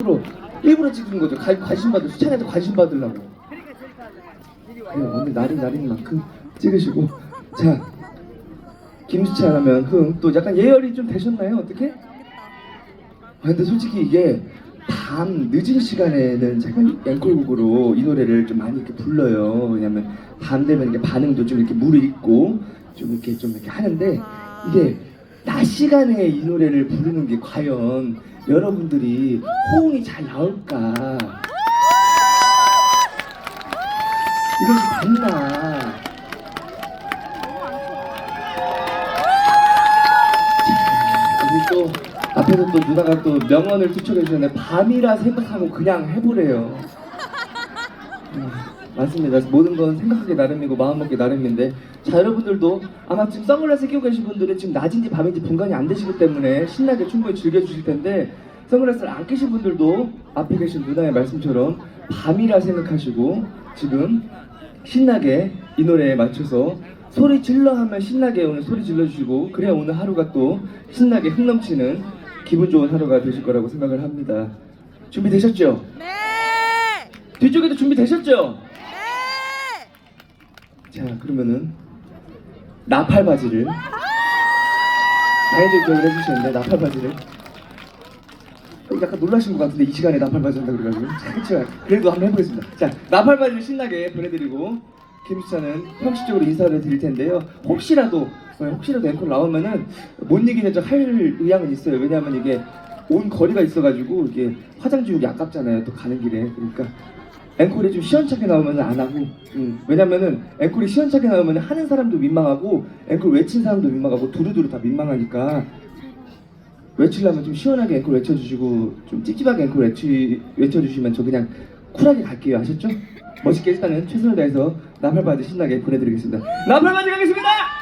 일부러 일부러 찍는 거죠. 관- 관심 받을 수찬이한테 관심 받으려고. 네, 오늘 날이 날인 만큼 찍으시고 자 김수찬 하면 흥 또 약간 예열이 좀 되셨나요? 어떻게? 아, 근데 솔직히 이게 밤 늦은 시간에는 제가 앵콜곡으로 이 노래를 좀 많이 이렇게 불러요. 왜냐면 밤 되면 이게 반응도 좀 이렇게 있고 좀 이렇게 좀 이렇게 하는데 이게 낮 시간에 이 노래를 부르는 게 과연 여러분들이 호응이 잘 나올까? 이것이 맞나? 우리 또 앞에서 또 누나가 또 명언을 투척해 주셨는데 밤이라 생각하고 그냥 해보래요. 음, 맞습니다. 모든 건 생각하기 나름이고 마음 먹기 나름인데 자 여러분들도 아마 지금 선글라스 끼고 계신 분들은 지금 낮인지 밤인지 분간이 안 되시기 때문에 신나게 충분히 즐겨주실 텐데 선글라스를 안 끼신 분들도 앞에 계신 누나의 말씀처럼 밤이라 생각하시고 지금 신나게 이 노래에 맞춰서 소리 질러 하면 신나게 오늘 소리 질러주시고 그래야 오늘 하루가 또 신나게 흥 넘치는 기분 좋은 하루가 되실 거라고 생각을 합니다. 준비되셨죠? 네! 뒤쪽에도 준비되셨죠? 네! 자 그러면은 나팔 바지를 많이들 기억을 해주시는데 나팔 바지를. 약간 놀라신 것 같은데 이 시간에 나팔 바지 한다 그래가지고. 그렇죠 그래도 한번 해보겠습니다. 자 나팔 바지를 신나게 보내드리고 김수찬은 형식적으로 인사를 드릴 텐데요. 혹시라도 어, 혹시라도 앵콜 나오면은 못 이기는 척할 의향은 있어요. 왜냐하면 이게 온 거리가 있어가지고 이게 화장 지우기 아깝잖아요. 또 가는 길에. 그러니까 앵콜이 좀 시원찮게 나오면 안 하고 음, 왜냐면은 앵콜이 시원찮게 나오면 하는 사람도 민망하고 앵콜 외친 사람도 민망하고 두루두루 다 민망하니까 외치려면 좀 시원하게 앵콜 외쳐주시고 좀 찝찝하게 앵콜 외치, 외쳐주시면 저 그냥 쿨하게 갈게요 아셨죠? 멋있게 일단은 최선을 다해서 나팔바지 신나게 보내드리겠습니다 나팔바지 가겠습니다!